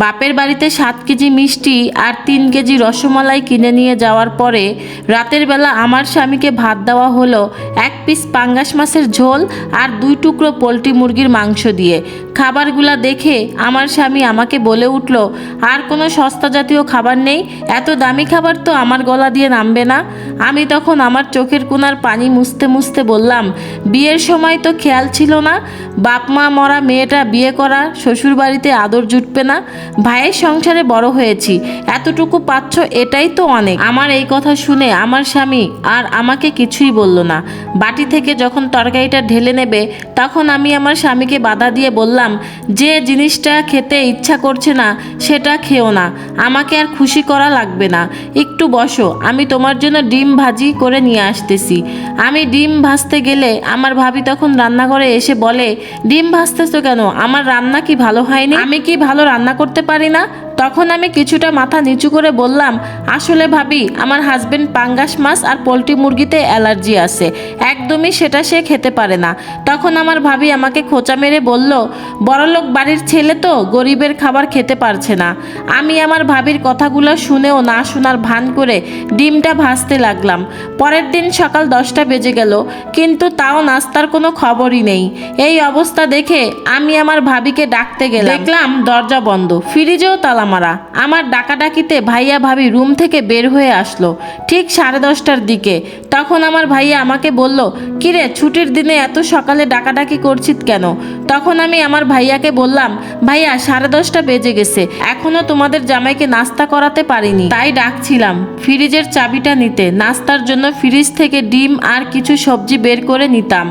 বাপের বাড়িতে সাত কেজি মিষ্টি আর তিন কেজি রসমালাই কিনে নিয়ে যাওয়ার পরে রাতের বেলা আমার স্বামীকে ভাত দেওয়া হলো এক পিস পাঙ্গাস মাছের ঝোল আর দুই টুকরো পোলট্রি মুরগির মাংস দিয়ে। খাবারগুলা দেখে আমার স্বামী আমাকে বলে উঠল, আর কোনো সস্তা জাতীয় খাবার নেই, এত দামি খাবার তো আমার গলা দিয়ে নামবে না। আমি তখন আমার চোখের কোনার পানি মুছতে মুছতে বললাম, বিয়ের সময় তো খেয়াল ছিল না, বাপ মা মরা মেয়েটা বিয়ে করা শ্বশুর বাড়িতে আদর জুটবে না ভাইয়ের সংসারে বড় হয়েছি, এতটুকু পাচ্ছ এটাই তো অনেক। আমার এই কথা শুনে আমার স্বামী আর আমাকে কিছুই বলল না। বাটি থেকে যখন তরকারিটা ঢেলে নেবে, তখন আমি আমার স্বামীকে বাধা দিয়ে বললাম, যে জিনিসটা খেতে ইচ্ছা করছে না, সেটা খেও না। আমাকে আর খুশি করা লাগবে না। একটু বসো, আমি তোমার জন্য ডিম ভাজি করে নিয়ে আসতেছি। আমি ডিম ভাজতে গেলে আমার ভাবি তখন রান্নাঘরে এসে বলে, ডিম ভাজতেছো কেন? আমার রান্না কি ভালো হয়নি? আমি কি ভালো রান্না করতে পারি না? তখন আমি কিছুটা মাথা নিচু করে বললাম, আসলে ভাবি, আমার হাজবেন্ড পাঙ্গাস মাছ আর পোলট্রি মুরগিতে অ্যালার্জি আছে, একদমই সেটা সে খেতে পারে না। তখন আমার ভাবি আমাকে খোঁচা মেরে বলল বড়লোক বাড়ির ছেলে তো, গরিবের খাবার খেতে পারছে না। আমি আমার ভাবির কথাগুলো শুনেও না শোনার ভান করে ডিমটা ভাজতে লাগলাম। পরের দিন সকাল দশটা বেজে গেল, কিন্তু তাও নাস্তার কোনো খবরই নেই। এই অবস্থা দেখে আমি আমার ভাবিকে ডাকতে গেলাম। দেখলাম দরজা বন্ধ, ফ্রিজেও তালা মারা। আমার ডাকাডাকিতে ভাইয়া ভাবি রুম থেকে বের হয়ে আসলো, ঠিক সাড়ে দশটার দিকে। তখন আমার ভাইয়া আমাকে বলল, কিরে, ছুটির দিনে এত সকালে ডাকাডাকি করছিস কেন? তখন আমি আমার ভাইয়াকে বললাম, ভাইয়া, সাড়ে দশটা বেজে গেছে। এখনও তোমাদের জামাইকে নাস্তা করাতে পারিনি। তাই ডাকছিলাম, ফ্রিজের চাবিটা নিতে। নাস্তার জন্য ফ্রিজ থেকে ডিম আর কিছু সবজি বের করে নিতাম।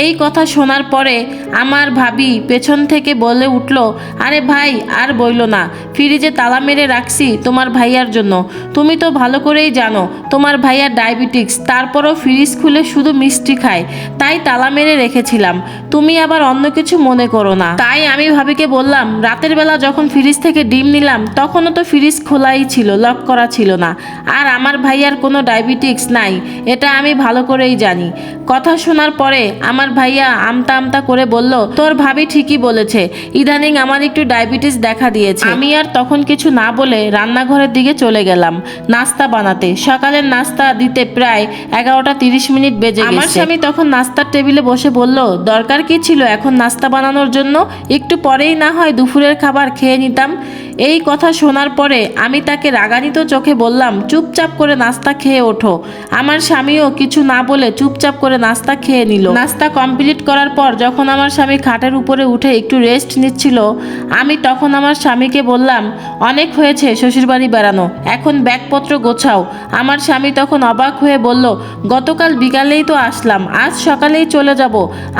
এই কথা শোনার পরে আমার ভাবি পেছন থেকে বলে উঠল, আরে ভাই, আর বইল না। ফ্রিজে তালা মেরে রাখছি তোমার ভাইয়ার জন্য। তুমি তো ভালো করেই জানো, তোমার ভাইয়ার ডায়াবেটিক্স, তারপরও ফ্রিজ খুলে শুধু মিষ্টি খায়। তাই তালা মেরে রেখেছিলাম। তুমি আবার অন্য কিছু মনে করো না। তাই আমি ভাবিকে বললাম রাতের বেলা যখন ফ্রিজ থেকে ডিম নিলাম তখনও তো ফ্রিজ খোলাই ছিল লক করা ছিল না। আর আমার ভাইয়ার কোনো ডায়াবেটিক্স নাই এটা আমি ভালো করেই জানি। কথা শোনার পরে আমার ভাইয়া আমতা আমতা করে বলল তোর ভাবি ঠিকই বলেছে ইদানিং আমার একটু ডায়াবেটিস দেখা দিয়েছে। আমি আর তখন কিছু না বলে রান্নাঘরের দিকে চলে গেলাম নাস্তা বানাতে। সকালের নাস্তা দিতে প্রায় এগারোটা তিরিশ মিনিট বেজে আমার স্বামী তখন নাস্তার টেবিলে বসে বলল, দরকার কি ছিল এখন নাস্তা বানানোর জন্য? একটু পরেই না হয় দুপুরের খাবার খেয়ে নিতাম। এই কথা শোনার পরে আমি তাকে রাগানিত চোখে বললাম, চুপচাপ করে নাস্তা খেয়ে ওঠো। আমার স্বামীও কিছু না বলে চুপচাপ করে নাস্তা খেয়ে নিল। নাস্তা কমপ্লিট করার পর যখন আমার স্বামী খাটের উপরে উঠে একটু রেস্ট নিচ্ছিল, আমি তখন আমার স্বামীকে বললাম, অনেক হয়েছে শ্বশুরবাড়ি বেড়ানো, এখন ব্যাগপত্র গোছাও। আমার স্বামী তখন অবাক হয়ে বলল, গতকাল বিকালেই তো আসলাম, আজ সকালেই চলে যাব।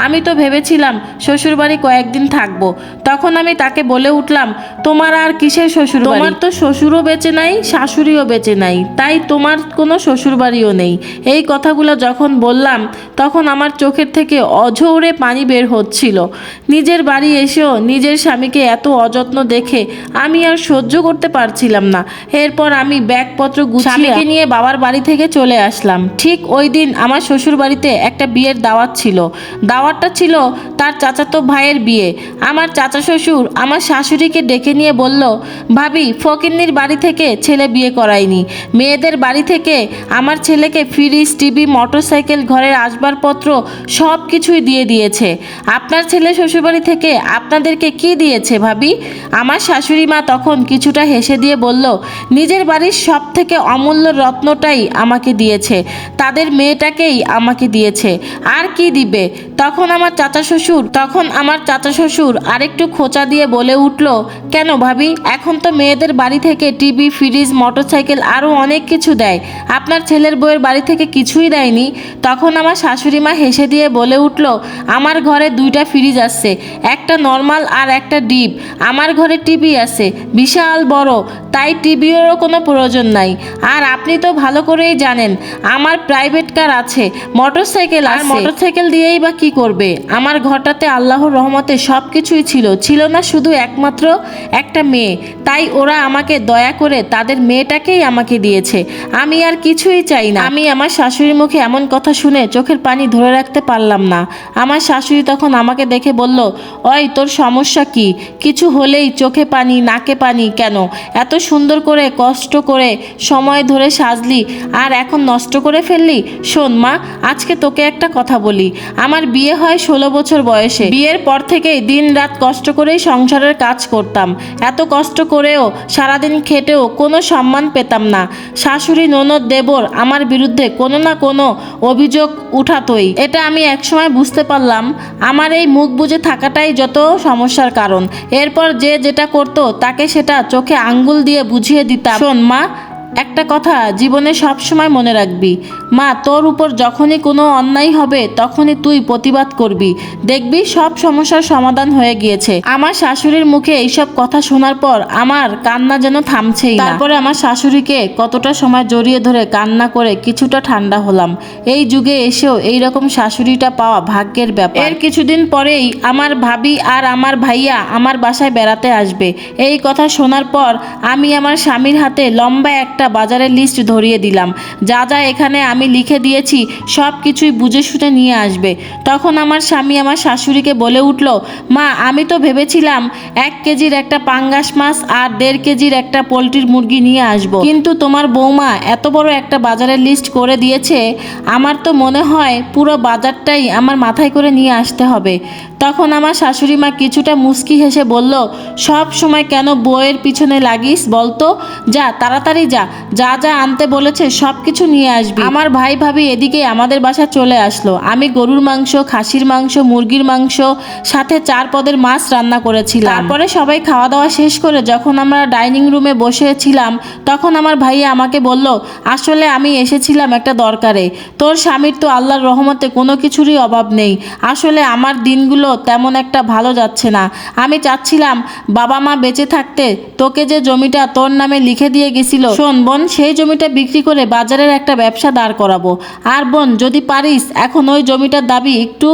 আমি তো ভেবেছিলাম শ্বশুরবাড়ি কয়েকদিন থাকব। তখন আমি তাকে বলে উঠলাম, তোমার আর কিসের শ্বশুর তোমার তো শ্বশুরও বেঁচে নাই শাশুড়িও বেঁচে নাই তাই তোমার কোনো শ্বশুর বাড়িও নেই। এই কথাগুলো যখন বললাম তখন আমার চোখের থেকে অঝৌরে পানি বের হচ্ছিল। নিজের বাড়ি এসেও নিজের স্বামীকে এত অযত্ন দেখে আমি আর সহ্য করতে পারছিলাম না। এরপর আমি ব্যাগপত্র গুছিয়ে নিয়ে বাবার বাড়ি থেকে চলে আসলাম। ঠিক ওই দিন আমার শ্বশুর বাড়িতে একটা বিয়ের দাওয়াত ছিল। দাওয়াতটা ছিল তার চাচাতো ভাইয়ের বিয়ে। আমার চাচা শ্বশুর আমার শাশুড়িকে ডেকে নিয়ে বলল ভাবি, ফকিন্নির বাড়ি থেকে ছেলে বিয়ে করায়নি মেয়েদের বাড়ি থেকে আমার ছেলেকে ফ্রিজ, টিভি, মোটরসাইকেল, ঘরের আসবাবপত্র সব কিছুই দিয়ে দিয়েছে। আপনার ছেলে শ্বশুরবাড়ি থেকে আপনাদেরকে কি দিয়েছে ভাবি? আমার শাশুড়ি মা তখন কিছুটা হেসে দিয়ে বলল, নিজের বাড়ির সব থেকে অমূল্য রত্নটাই আমাকে দিয়েছে। তাদের মেয়েটাকেই আমাকে দিয়েছে। আর কি দিবে? তখন আমার চাচা শ্বশুর, তখন আমার চাচা শ্বশুর আরেকটু খোঁচা দিয়ে বলে উঠল, কেন ভাবি? এখন তো মেয়েদের বাড়ি থেকে টিভি ফ্রিজ মোটরসাইকেল আরও অনেক কিছু দেয়। আপনার ছেলের বউয়ের বাড়ি থেকে কিছুই দেয়নি। তখন আমার শাশুড়ি মা হেসে দিয়ে বলে উঠল আমার ঘরে দুইটা ফ্রিজ আছে একটা নর্মাল আর একটা ডিপ। আমার ঘরে টিভি আছে বিশাল বড় তাই টিভিরও কোনো প্রয়োজন নাই। আর আপনি তো ভালো করেই জানেন আমার প্রাইভেট কার আছে মোটরসাইকেল আর মোটরসাইকেল দিয়েই বা কি করবে? আমার ঘরটাতে আল্লাহর রহমতে সব কিছুই ছিল। ছিল না শুধু একমাত্র একটা মেয়ে। তাই ওরা আমাকে দয়া করে তাদের মেয়েটাকেই আমাকে দিয়েছে। আমি আর কিছুই চাই না। আমি আমার শাশুড়ির মুখে এমন কথা শুনে চোখের পানি ধরে রাখতে পারলাম না। আমার শাশুড়ি তখন আমাকে দেখে বলল ওই তোর সমস্যা কি? কিছু হলেই চোখে পানি, নাকে পানি কেন? এত সুন্দর করে, কষ্ট করে সময় ধরে সাজলি আর এখন নষ্ট করে ফেললি? শোন মা, আজকে তোকে একটা কথা বলি। আমার বিয়ে হয় ষোলো বছর বয়সে। বিয়ের পর থেকেই দিন রাত কষ্ট করেই সংসারের কাজ করতাম। এত কষ্ট করেও, সারাদিন খেটেও কোনো সম্মান পেতাম না। শাশুড়ি ননদ দেবর আমার বিরুদ্ধে কোনো না কোনো অভিযোগ উঠাতই। এটা আমি একসময় বুঝতে পারলাম। আমার এই মুখ বুঝে থাকাটাই যত সমস্যার কারণ। এরপর যে যেটা করতো, তাকে সেটা চোখে আঙ্গুল দিয়ে বুঝিয়ে দিতাম। শোন মা একটা কথা জীবনে সব সময় মনে রাখবি, মা, তোর উপর যখনই কোনো অন্যায় হবে তখনই তুই প্রতিবাদ করবি। দেখবি সব সমস্যার সমাধান হয়ে গিয়েছে। আমার শাশুড়ির মুখে এইসব কথা শোনার পর আমার কান্না যেন থামছেই তারপরে আমার শাশুড়িকে কতটা সময় জড়িয়ে ধরে কান্না করে কিছুটা ঠান্ডা হলাম। এই যুগে এসেও এই রকম শাশুড়িটা পাওয়া ভাগ্যের ব্যাপার। এর কিছুদিন পরেই আমার ভাবি আর আমার ভাইয়া আমার বাসায় বেড়াতে আসবে। এই কথা শোনার পর আমি আমার স্বামীর হাতে লম্বা একটা বাজারের লিস্ট ধরিয়ে দিলাম। যা যা এখানে আমি লিখে দিয়েছি, সব কিছুই বুঝে শুনে নিয়ে আসবে। তখন আমার স্বামী আমার শাশুড়িকে বলে উঠল, মা, আমি তো ভেবেছিলাম এক কেজির একটা পাঙ্গাস মাছ আর দেড় কেজির একটা পোলট্রির মুরগি নিয়ে আসব। কিন্তু তোমার বৌমা এত বড় একটা বাজারের লিস্ট করে দিয়েছে, আমার তো মনে হয় পুরো বাজারটাই আমার মাথায় করে নিয়ে আসতে হবে। তখন আমার শাশুড়ি মা কিছুটা মুস্কি হেসে বলল, সব সময় কেন বইয়ের পিছনে লাগিস বলতো? যা, তাড়াতাড়ি যা। যা যা আনতে বলেছে সব কিছু নিয়ে আসবি। আমার ভাই ভাবি এদিকে আমাদের বাসা চলে আসলো। আমি গরুর মাংস, খাসির মাংস, মুরগির মাংস, সাথে চার পদের মাছ রান্না করেছিলাম। তারপরে সবাই খাওয়া দাওয়া শেষ করে যখন আমরা ডাইনিং রুমে বসেছিলাম, তখন আমার ভাইয়া আমাকে বলল, আসলে আমি এসেছিলাম একটা দরকারে। তোর স্বামীর তো আল্লাহর রহমতে কোনো কিছুরই অভাব নেই। আসলে আমার দিনগুলো তেমন একটা ভালো যাচ্ছে না। আমি চাচ্ছিলাম, বাবা মা বেঁচে থাকতে তোকে যে জমিটা তোর নামে লিখে দিয়ে গেছিল। শোন বোন, সেই জমিটা বিক্রি করে বাজারের একটা ব্যবসা দাঁড় করাবো। আর বোন, যদি পারিস, এখন ওই জমিটার দাবি একটু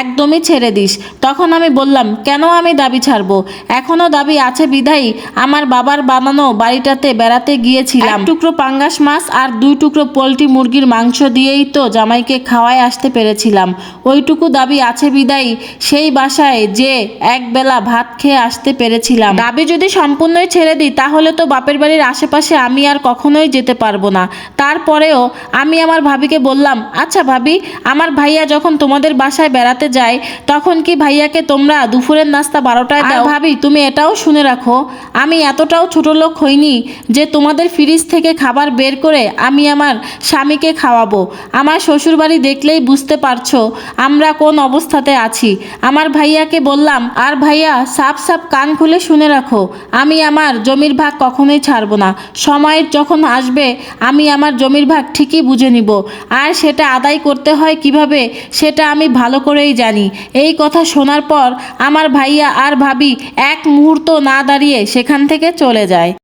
একদমই ছেড়ে দিস। তখন আমি বললাম, কেন আমি দাবি ছাড়বো? এখনও দাবি আছে বিধাই আমার বাবার বানানো বাড়িটাতে বেড়াতে গিয়েছিলাম। টুকরো পাঙ্গাস মাছ আর দুই টুকরো পোলট্রি মুরগির মাংস দিয়েই তো জামাইকে খাওয়ায় আসতে পেরেছিলাম। ওইটুকু দাবি আছে বিদায় সেই বাসায় যে একবেলা ভাত খেয়ে আসতে পেরেছিলাম। দাবি যদি সম্পূর্ণই ছেড়ে দিই, তাহলে তো বাপের বাড়ির আশেপাশে আমি আর কখনোই যেতে পারব না। তারপরেও আমি আমার ভাবিকে বললাম আচ্ছা ভাবি, আমার ভাইয়া যখন তোমাদের বাসায় বেড়াতে যায়, তখন কি ভাইয়াকে তোমরা দুপুরের নাস্তা বারোটায় দাও? ভাবি, তুমি এটাও শুনে রাখো, আমি এতটাও ছোট লোক হইনি যে তোমাদের ফ্রিজ থেকে খাবার বের করে আমি আমার স্বামীকে খাওয়াবো। আমার শ্বশুরবাড়ি দেখলেই বুঝতে পারছ, আমরা কোন অবস্থাতে আছি। আমার ভাইয়াকে বললাম, আর ভাইয়া, সাপ সাপ কান খুলে শুনে রাখো। আমি আমার জমির ভাগ কখনোই ছাড়বো না। সময় যখন আসবে, আমি আমার জমির ভাগ ঠিকই বুঝে নিব। আর সেটা আদায় করতে হয় কীভাবে, সেটা আমি ভালো করেই জানি। এই কথা শোনার পর আমার ভাইয়া আর ভাবি এক মুহূর্ত না দাঁড়িয়ে সেখান থেকে চলে যায়।